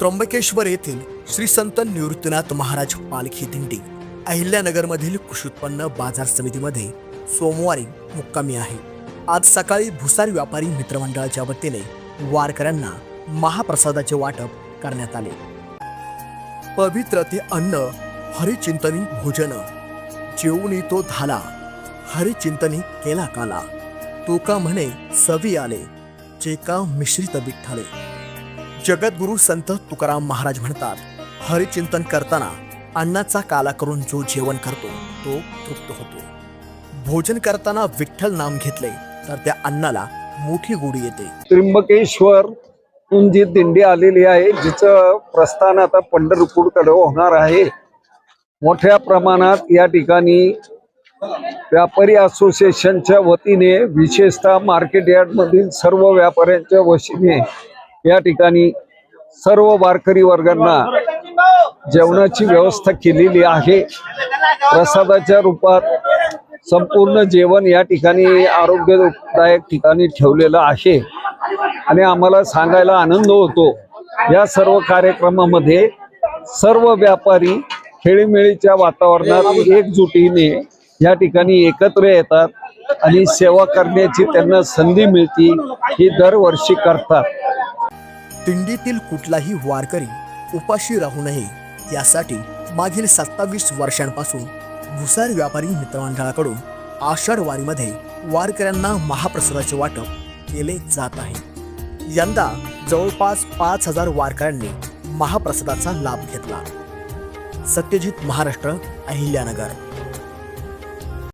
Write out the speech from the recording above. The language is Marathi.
त्र्यंबकेश्वर येथील श्री संत निवृत्तीनाथ महाराज पालखी दिंडी अहिल्यानगरमधील कृषी उत्पन्न बाजार समितीमध्ये सोमवारी मुक्कामी आहे. आज सकाळी भुसार व्यापारी मित्रमंडळाच्या वतीने वारकऱ्यांना महाप्रसादाचे वाटप करण्यात आले. पवित्र ते अन्न हरिचिंतनी भोजन जेवणी तो झाला हरिचिंतनी केला काला. तुका म्हणे सवी आले जे का मिश्रित विठ्ठले जगद्गुरु संत तुकाराम महाराज म्हणतात हरिचिंतन करताना अन्नाचा काला करून जो जेवण करतो तो तृप्त होतो. भोजन करताना विठ्ठल नाम घेतले तर त्या अन्नाला मोठी गोडी येते. त्र्यंबकेश्वर जी दिंडी आलेली आहे जिचं प्रस्थान आता पंढरपूरकडे होणार आहे. मोठ्या प्रमाणात या ठिकाणी व्यापारी असोसिएशनच्या वतीने विशेषतः मार्केट यार्डमधील सर्व व्यापाऱ्यांच्या वतीने या ठिकाणी सर्व वारकरी वर्गांना जेवणाची व्यवस्था केलेली आहे. प्रसादाच्या रूपात संपूर्ण जेवण या ठिकाणी आरोग्यदायक ठिकाणी ठेवलेलं आहे. आणि आम्हाला सांगायला आनंद होतो. या सर्व कार्यक्रमामध्ये सर्व व्यापारी खेळीमेळीच्या वातावरणात एकजुटीने या ठिकाणी एकत्र येतात आणि सेवा करण्याची त्यांना संधी मिळते ही दरवर्षी करतात. दिंडीतील कुठलाही वारकरी उपाशी राहू नये यासाठी मागील सत्तावीस वर्षांपासून भुसार व्यापारी मित्रमंडळाकडून आषाढ वारीमध्ये वारकऱ्यांना महाप्रसादाचे वाटप केले जात आहे. यंदा जवळपास पाच हजार वारकऱ्यांनी महाप्रसादाचा लाभ घेतला. सत्यजित महाराष्ट्र अहिल्यानगर.